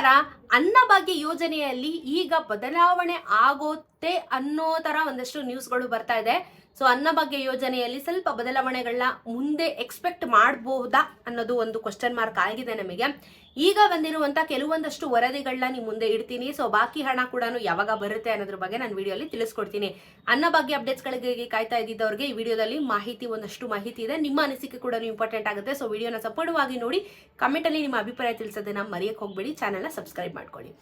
ನಮಸ್ಕಾರ ಅನ್ನಭಾಗ್ಯ ಯೋಜನೆಯಲ್ಲಿ ಈಗ ಬದಲಾವಣೆ ಆಗೋತ್ತೆ ಅನ್ನೋ ತರ ಒಂದಷ್ಟು ನ್ಯೂಸ್ಗಳು ಬರ್ತಾ ಇದೆ. ಸೊ ಅನ್ನಭಾಗ್ಯ ಯೋಜನೆಯಲ್ಲಿ ಸ್ವಲ್ಪ ಬದಲಾವಣೆಗಳನ್ನ ಮುಂದೆ ಎಕ್ಸ್ಪೆಕ್ಟ್ ಮಾಡಬಹುದಾ ಅನ್ನೋದು ಒಂದು ಕ್ವಶನ್ ಮಾರ್ಕ್ ಆಗಿದೆ ನಮಗೆ. ಈಗ ಬಂದಿರುವಂತ ಕೆಲವೊಂದಷ್ಟು ವರದಿಗಳನ್ನ ನಿಮ್ಮ ಮುಂದೆ ಇಡ್ತೀನಿ. ಸೊ ಬಾಕಿ ಹಣ ಕೂಡ ಯಾವಾಗ ಬರುತ್ತೆ ಅನ್ನೋದ್ರ ಬಗ್ಗೆ ನಾನು ವಿಡಿಯೋಲಿ ತಿಳಿಸ್ಕೊಡ್ತೀನಿ. ಅನ್ನಭಾಗ್ಯ ಅಪ್ಡೇಟ್ಸ್ಗಳಿಗೆ ಕಾಯ್ತಾ ಇದ್ದಿದ್ದವ್ರಿಗೆ ಈ ವಿಡಿಯೋದಲ್ಲಿ ಮಾಹಿತಿ, ಒಂದಷ್ಟು ಮಾಹಿತಿ ಇದೆ. ನಿಮ್ಮ ಅನಿಸಿಕೆ ಕೂಡ ಇಂಪಾರ್ಟೆಂಟ್ ಆಗುತ್ತೆ. ಸೊ ವಿಡಿಯೋನ ಸಪೋರ್ಟವಾಗಿ ನೋಡಿ ಕಮೆಂಟ್ ಅಲ್ಲಿ ನಿಮ್ಮ ಅಭಿಪ್ರಾಯ ತಿಳಿಸೋದನ್ನ ಮರೆಯಕ್ಕೆ ಹೋಗ್ಬೇಡಿ. ಚಾನೆಲ್ನ ಸಬ್ಸ್ಕ್ರೈಬ್ ಮಾಡ್ಕೊಳ್ಳಿ.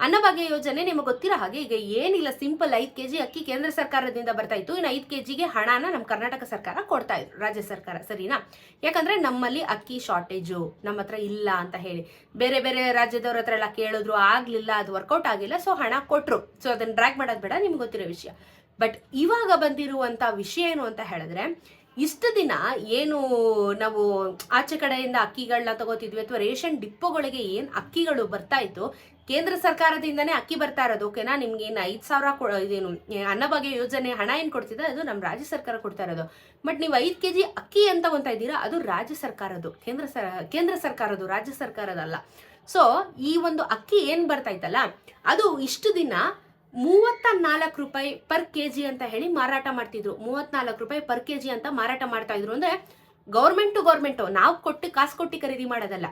ಅನ್ನಭಾಗ್ಯ ಯೋಜನೆ ನಿಮಗೆ ಗೊತ್ತಿರೋ ಹಾಗೆ ಈಗ ಏನಿಲ್ಲ. ಸಿಂಪಲ್ ಐದು ಕೆಜಿ ಅಕ್ಕಿ ಕೇಂದ್ರ ಸರ್ಕಾರದಿಂದ ಬರ್ತಾ ಇತ್ತು. ಇನ್ನು ಐದು ಕೆಜಿಗೆ ಹಣನ ನಮ್ಮ ಕರ್ನಾಟಕ ಸರ್ಕಾರ ಕೊಡ್ತಾ ಇದ್ರು, ರಾಜ್ಯ ಸರ್ಕಾರ. ಸರಿನಾ? ಯಾಕಂದ್ರೆ ನಮ್ಮಲ್ಲಿ ಅಕ್ಕಿ ಶಾರ್ಟೇಜು ನಮ್ಮ ಇಲ್ಲ ಅಂತ ಹೇಳಿ. ಬೇರೆ ಬೇರೆ ರಾಜ್ಯದವ್ರ ಹತ್ರ ಎಲ್ಲ ಕೇಳಿದ್ರು, ಆಗ್ಲಿಲ್ಲ, ಅದು ವರ್ಕೌಟ್ ಆಗಿಲ್ಲ ಸೊ ಹಣ ಕೊಟ್ರು. ಸೊ ಅದನ್ನ ಡ್ರ್ಯಾಗ್ ಮಾಡೋದು ಬೇಡ, ನಿಮ್ಗೆ ಗೊತ್ತಿರೋ ವಿಷಯ. ಬಟ್ ಇವಾಗ ಬಂದಿರುವಂತ ವಿಷಯ ಏನು ಅಂತ ಹೇಳಿದ್ರೆ ಇಷ್ಟು ದಿನ ಏನು ನಾವು ಆಚೆ ಕಡೆಯಿಂದ ಅಕ್ಕಿಗಳನ್ನ ತಗೋತಿದ್ವಿ ಅಥವಾ ರೇಷನ್ ಡಿಪ್ಪೋಗಳಿಗೆ ಏನು ಅಕ್ಕಿಗಳು ಬರ್ತಾ ಇತ್ತು, ಕೇಂದ್ರ ಸರ್ಕಾರದಿಂದನೇ ಅಕ್ಕಿ ಬರ್ತಾ ಇರೋದು, ಓಕೆನಾ? ನಿಮ್ಗೆ ಏನು ಐದು ಸಾವಿರ ಕೊ ಇದೇನು ಅನ್ನಭಾಗ್ಯ ಯೋಜನೆ ಹಣ ಏನು ಕೊಡ್ತಿದೆ? ಅದು ನಮ್ಮ ರಾಜ್ಯ ಸರ್ಕಾರ ಕೊಡ್ತಾ ಇರೋದು. ಬಟ್ ನೀವು ಐದು ಕೆ ಜಿ ಅಕ್ಕಿ ಅಂತ ತಗೊತಾ ಇದ್ದೀರಾ, ಅದು ರಾಜ್ಯ ಸರ್ಕಾರದ್ದು, ಕೇಂದ್ರ ಸರ್, ಕೇಂದ್ರ ಸರ್ಕಾರದ್ದು, ರಾಜ್ಯ ಸರ್ಕಾರದಲ್ಲ. ಸೊ ಈ ಒಂದು ಅಕ್ಕಿ ಏನು ಬರ್ತಾ ಇತ್ತಲ್ಲ, ಅದು ಇಷ್ಟು ದಿನ ಮೂವತ್ತ ನಾಲ್ಕು ರೂಪಾಯಿ ಪರ್ ಕೆ ಜಿ ಅಂತ ಹೇಳಿ ಮಾರಾಟ ಮಾಡ್ತಿದ್ರು. ಮೂವತ್ನಾಲ್ಕು ರೂಪಾಯಿ ಪರ್ ಕೆ ಜಿ ಅಂತ ಮಾರಾಟ ಮಾಡ್ತಾ ಇದ್ರು ಅಂದ್ರೆ ಗೌರ್ಮೆಂಟ್ ಗೌರ್ಮೆಂಟು ನಾವು ಕೊಟ್ಟು ಕಾಸು ಕೊಟ್ಟು ಖರೀದಿ ಮಾಡೋದಲ್ಲ.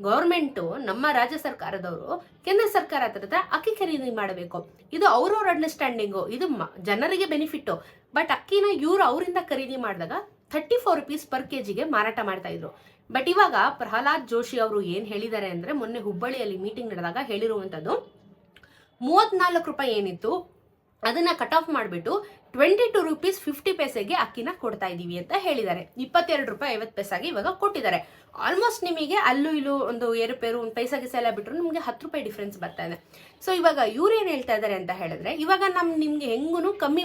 ಗೌರ್ಮೆಂಟು ನಮ್ಮ ರಾಜ್ಯ ಸರ್ಕಾರದವರು ಕೇಂದ್ರ ಸರ್ಕಾರ ಹತ್ರ ಅಕ್ಕಿ ಖರೀದಿ ಮಾಡಬೇಕು. ಇದು ಅವ್ರವ್ರ ಅಂಡರ್ಸ್ಟ್ಯಾಂಡಿಂಗು ಇದು ಜನರಿಗೆ ಬೆನಿಫಿಟ್ಟು ಬಟ್ ಅಕ್ಕಿನ ಇವರು ಅವರಿಂದ ಖರೀದಿ ಮಾಡಿದಾಗ thirty four rupees per K ಜಿಗೆ ಮಾರಾಟ ಮಾಡ್ತಾ ಇದ್ರು. ಬಟ್ ಇವಾಗ ಪ್ರಹ್ಲಾದ್ ಜೋಶಿ ಅವರು ಏನು ಹೇಳಿದ್ದಾರೆ ಅಂದ್ರೆ ಮೊನ್ನೆ ಹುಬ್ಬಳ್ಳಿಯಲ್ಲಿ ಮೀಟಿಂಗ್ ನಡೆದಾಗ ಹೇಳಿರುವಂಥದ್ದು ಮೂವತ್ನಾಲ್ಕು ರೂಪಾಯಿ ಏನಿತ್ತು, ಅದನ್ನ ಕಟ್ ಆಫ್ ಮಾಡಿಬಿಟ್ಟು ಟ್ವೆಂಟಿ ಟು ರುಪೀಸ್ ಫಿಫ್ಟಿ ಪೈಸೆಗೆ ಅಕ್ಕಿನ ಕೊಡ್ತಾ ಇದೀವಿ ಅಂತ ಹೇಳಿದ್ದಾರೆ. ಇಪ್ಪತ್ತೆರಡು ರೂಪಾಯಿ ಐವತ್ತು ಪೈಸಾಗಿ ಇವಾಗ ಕೊಟ್ಟಿದ್ದಾರೆ. ಆಲ್ಮೋಸ್ಟ್ ನಿಮಗೆ ಅಲ್ಲೂ ಇಲ್ಲೂ ಒಂದು ಏರುಪೇರು, ಒಂದು ಪೈಸಾ ಗಿಸ ಎಲ್ಲ ಬಿಟ್ಟರು ನಿಮಗೆ ಹತ್ತು ರೂಪಾಯಿ ಡಿಫ್ರೆನ್ಸ್ ಬರ್ತಾ ಇದೆ. ಸೊ ಇವಾಗ ಇವ್ರು ಏನು ಹೇಳ್ತಾ ಇದ್ದಾರೆ ಅಂತ ಹೇಳಿದ್ರೆ, ಇವಾಗ ನಮ್ ನಿಮಗೆ ಹೆಂಗೂ ಕಮ್ಮಿ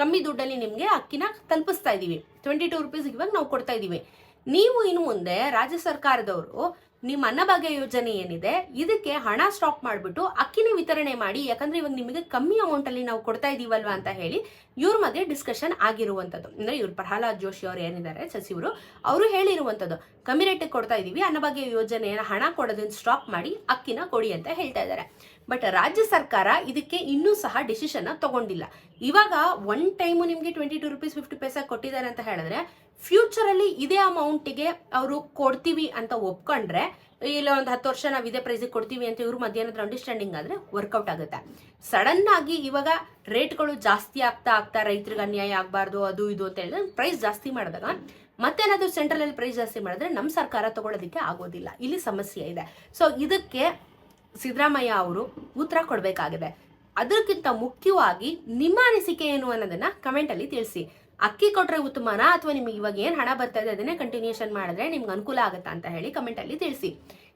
ಕಮ್ಮಿ ದುಡ್ಡಲ್ಲಿ ನಿಮಗೆ ಅಕ್ಕಿನ ತಲುಪಿಸ್ತಾ ಇದೀವಿ ಟ್ವೆಂಟಿ ಟು ರುಪೀಸ್ ಇವಾಗ ನಾವು ಕೊಡ್ತಾ ಇದ್ದೀವಿ. ನೀವು ಇನ್ನು ಮುಂದೆ ರಾಜ್ಯ ಸರ್ಕಾರದವರು ನಿಮ್ಮ ಅನ್ನಭಾಗ್ಯ ಯೋಜನೆ ಏನಿದೆ, ಇದಕ್ಕೆ ಹಣ ಸ್ಟಾಪ್ ಮಾಡಿಬಿಟ್ಟು ಅಕ್ಕಿನೇ ವಿತರಣೆ ಮಾಡಿ, ಯಾಕಂದ್ರೆ ಇವಾಗ ನಿಮಗೆ ಕಮ್ಮಿ ಅಮೌಂಟ್ ಅಲ್ಲಿ ನಾವು ಕೊಡ್ತಾ ಇದೀವಲ್ವಾ ಅಂತ ಹೇಳಿ ಇವ್ರ ಮಧ್ಯೆ ಡಿಸ್ಕಷನ್ ಆಗಿರುವಂತದ್ದು. ಅಂದ್ರೆ ಇವ್ರು ಪ್ರಹ್ಲಾದ್ ಜೋಶಿ ಅವರು ಏನಿದ್ದಾರೆ ಸಚಿವರು ಅವರು ಹೇಳಿರುವಂಥದ್ದು ಕಮ್ಮಿ ರೇಟಿಗೆ ಕೊಡ್ತಾ ಇದೀವಿ ಅನ್ನಭಾಗ್ಯ ಯೋಜನೆಯ ಹಣ ಕೊಡೋದನ್ನ ಸ್ಟಾಪ್ ಮಾಡಿ ಅಕ್ಕಿನ ಕೊಡಿ ಅಂತ ಹೇಳ್ತಾ ಇದ್ದಾರೆ. ಬಟ್ ರಾಜ್ಯ ಸರ್ಕಾರ ಇದಕ್ಕೆ ಇನ್ನೂ ಸಹ ಡಿಸಿಷನ್ ತಗೊಂಡಿಲ್ಲ. ಇವಾಗ ಒನ್ ಟೈಮು ನಿಮಗೆ twenty two rupees fifty paisa ಕೊಟ್ಟಿದ್ದಾರೆ ಅಂತ ಹೇಳಿದ್ರೆ ಫ್ಯೂಚರ್ ಅಲ್ಲಿ ಇದೇ ಅಮೌಂಟಿಗೆ ಅವರು ಕೊಡ್ತೀವಿ ಅಂತ ಒಪ್ಕೊಂಡ್ರೆ, ಇಲ್ಲ ಒಂದು ಹತ್ತು ವರ್ಷ ನಾವು ಇದೇ ಪ್ರೈಸಿಗೆ ಕೊಡ್ತೀವಿ ಅಂತ ಇವ್ರ ಮಧ್ಯಾಹ್ನದ ಅಂಡರ್ಸ್ಟ್ಯಾಂಡಿಂಗ್ ಆದ್ರೆ ವರ್ಕೌಟ್ ಆಗುತ್ತೆ. ಸಡನ್ ಆಗಿ ಇವಾಗ ರೇಟ್ಗಳು ಜಾಸ್ತಿ ಆಗ್ತಾ ಆಗ್ತಾ ರೈತರಿಗೆ ಅನ್ಯಾಯ ಆಗಬಾರ್ದು, ಅದು ಇದು ಅಂತ ಹೇಳಿದ್ರೆ ಪ್ರೈಸ್ ಜಾಸ್ತಿ ಮಾಡಿದಾಗ ಮತ್ತೇನಾದರೂ ಸೆಂಟ್ರಲ್ ಅಲ್ಲಿ ಪ್ರೈಸ್ ಜಾಸ್ತಿ ಮಾಡಿದ್ರೆ ನಮ್ಮ ಸರ್ಕಾರ ತಗೊಳ್ಳೋದಕ್ಕೆ ಆಗೋದಿಲ್ಲ. ಇಲ್ಲಿ ಸಮಸ್ಯೆ ಇದೆ. ಸೊ ಇದಕ್ಕೆ ಸಿದ್ದರಾಮಯ್ಯ ಅವರು ಉತ್ತರ ಕೊಡಬೇಕಾಗಿದೆ. ಅದಕ್ಕಿಂತ ಮುಖ್ಯವಾಗಿ ನಿಮ್ಮ ಅನಿಸಿಕೆ ಏನು ಅನ್ನೋದನ್ನ ಕಮೆಂಟ್ ಅಲ್ಲಿ ತಿಳಿಸಿ. ಅಕ್ಕಿ ಕೊಟ್ಟರೆ ಉತ್ತಮನಾ? ಅಥವಾ ನಿಮಗೆ ಇವಾಗ ಏನು ಹಣ ಬರ್ತಾ ಇದೆ, ಅದನ್ನೇ ಕಂಟಿನ್ಯೂಷನ್ ಮಾಡಿದ್ರೆ ನಿಮ್ಗೆ ಅನುಕೂಲ ಆಗುತ್ತಾ ಅಂತ ಹೇಳಿ ಕಮೆಂಟಲ್ಲಿ ತಿಳಿಸಿ.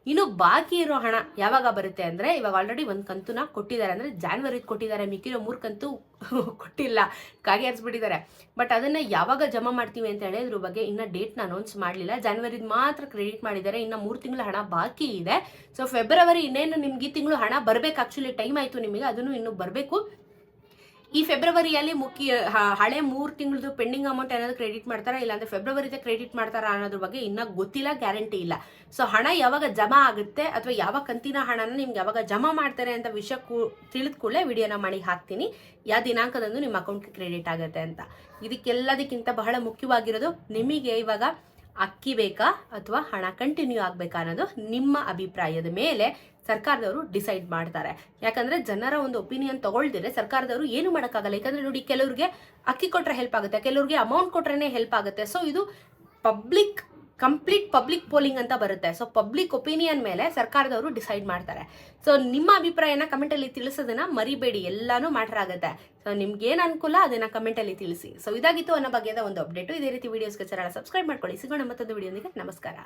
ಇನ್ನು ಬಾಕಿ ಇರೋ ಹಣ ಯಾವಾಗ ಬರುತ್ತೆ ಅಂದ್ರೆ, ಇವಾಗ ಆಲ್ರೆಡಿ ಒಂದು ಕಂತುನ ಕೊಟ್ಟಿದ್ದಾರೆ ಅಂದ್ರೆ ಜಾನ್ವರಿ ಕೊಟ್ಟಿದ್ದಾರೆ, ಮಿಕ್ಕಿರೋ ಮೂರು ಕಂತು ಕೊಟ್ಟಿಲ್ಲ, ಕಾಗೆ ಹರಿಸ್ಬಿಟ್ಟಿದ್ದಾರೆ. ಬಟ್ ಅದನ್ನ ಯಾವಾಗ ಜಮಾ ಮಾಡ್ತೀವಿ ಅಂತ ಹೇಳಿ ಇದ್ರ ಬಗ್ಗೆ ಇನ್ನ ಡೇಟ್ನ ಅನೌನ್ಸ್ ಮಾಡಲಿಲ್ಲ. ಜಾನ್ವರಿದು ಮಾತ್ರ ಕ್ರೆಡಿಟ್ ಮಾಡಿದ್ದಾರೆ, ಇನ್ನ ಮೂರು ತಿಂಗಳ ಹಣ ಬಾಕಿ ಇದೆ. ಸೊ ಫೆಬ್ರವರಿ ಇನ್ನೇನು ನಿಮ್ಗೆ ಈ ತಿಂಗಳು ಹಣ ಬರಬೇಕು ಆ್ಯಕ್ಚುಲಿ ಟೈಮ್ ಆಯ್ತು ನಿಮಗೆ, ಅದನ್ನು ಇನ್ನು ಬರಬೇಕು. ಈ ಫೆಬ್ರವರಿಯಲ್ಲಿ ಮುಖ್ಯ ಹಳೆ ಮೂರು ತಿಂಗಳದು ಪೆಂಡಿಂಗ್ ಅಮೌಂಟ್ ಏನಾದ್ರು ಕ್ರೆಡಿಟ್ ಮಾಡ್ತಾರಾ? ಇಲ್ಲಾಂದ್ರೆ ಫೆಬ್ರವರಿದೆ ಕ್ರೆಡಿಟ್ ಮಾಡ್ತಾರಾ ಅನ್ನೋದ್ರ ಬಗ್ಗೆ ಇನ್ನ ಗೊತ್ತಿಲ್ಲ ಗ್ಯಾರಂಟಿ ಇಲ್ಲ. ಸೊ ಹಣ ಯಾವಾಗ ಜಮಾ ಆಗುತ್ತೆ ಅಥವಾ ಯಾವ ಕಂತಿನ ಹಣನ ನಿಮ್ಗೆ ಯಾವಾಗ ಜಮಾ ಮಾಡ್ತಾರೆ ಅಂತ ವಿಷಯ ಕೂ- ತಿಳಿದ ಕೂಡಲೇ ವಿಡಿಯೋನ ಮಾಡಿ ಹಾಕ್ತೀನಿ. ಯಾವ ದಿನಾಂಕದಂದು ನಿಮ್ಮ ಅಕೌಂಟ್ಗೆ ಕ್ರೆಡಿಟ್ ಆಗುತ್ತೆ ಅಂತ. ಇದಕ್ಕೆಲ್ಲದಕ್ಕಿಂತ ಬಹಳ ಮುಖ್ಯವಾಗಿರೋದು ನಿಮಗೆ ಇವಾಗ ಅಕ್ಕಿ ಬೇಕಾ ಅಥವಾ ಹಣ ಕಂಟಿನ್ಯೂ ಆಗಬೇಕಾ ಅನ್ನೋದು ನಿಮ್ಮ ಅಭಿಪ್ರಾಯದ ಮೇಲೆ ಸರ್ಕಾರದವರು ಡಿಸೈಡ್ ಮಾಡ್ತಾರೆ. ಯಾಕಂದ್ರೆ ಜನರ ಒಂದು ಒಪಿನಿಯನ್ ತಗೊಳ್ದಿದ್ರೆ ಸರ್ಕಾರದವರು ಏನು ಮಾಡೋಕ್ಕಾಗಲ್ಲ. ಯಾಕಂದ್ರೆ ನೋಡಿ, ಕೆಲವ್ರಿಗೆ ಅಕ್ಕಿ ಕೊಟ್ಟರೆ ಹೆಲ್ಪ್ ಆಗುತ್ತೆ, ಕೆಲವ್ರಿಗೆ ಅಮೌಂಟ್ ಕೊಟ್ರೇನೆ ಹೆಲ್ಪ್ ಆಗುತ್ತೆ. ಸೊ ಇದು ಪಬ್ಲಿಕ್ ಕಂಪ್ಲೀಟ್ ಪಬ್ಲಿಕ್ ಪೋಲಿಂಗ್ ಅಂತ ಬರುತ್ತೆ. ಸೊ ಪಬ್ಲಿಕ್ ಒಪಿನಿಯನ್ ಮೇಲೆ ಸರ್ಕಾರದವರು ಡಿಸೈಡ್ ಮಾಡ್ತಾರೆ. ಸೊ ನಿಮ್ಮ ಅಭಿಪ್ರಾಯನ ಕಮೆಂಟಲ್ಲಿ ತಿಳಿಸೋದನ್ನ ಮರಿಬೇಡಿ. ಎಲ್ಲಾನು ಮ್ಯಾಟರ್ ಆಗುತ್ತೆ. ಸೊ ನಿಮ್ಗೆ ಏನು ಅನುಕೂಲ ಅದನ್ನ ಕಮೆಂಟಲ್ಲಿ ತಿಳಿಸಿ. ಸೊ ಇದಾಗಿತ್ತು ಅನ್ನೋ ಬಗ್ಗೆದ ಒಂದು ಅಪ್ಡೇಟು ಇದೇ ರೀತಿ ವಿಡಿಯೋಸ್ಗೆ ಚಾನಲ್ ಸಬ್ಸ್ಕ್ರೈಬ್ ಮಾಡ್ಕೊಳ್ಳಿ. ಸಿಗೋಣ ಮತ್ತೊಂದು ವಿಡಿಯೋನಿಗೆ ನಮಸ್ಕಾರ.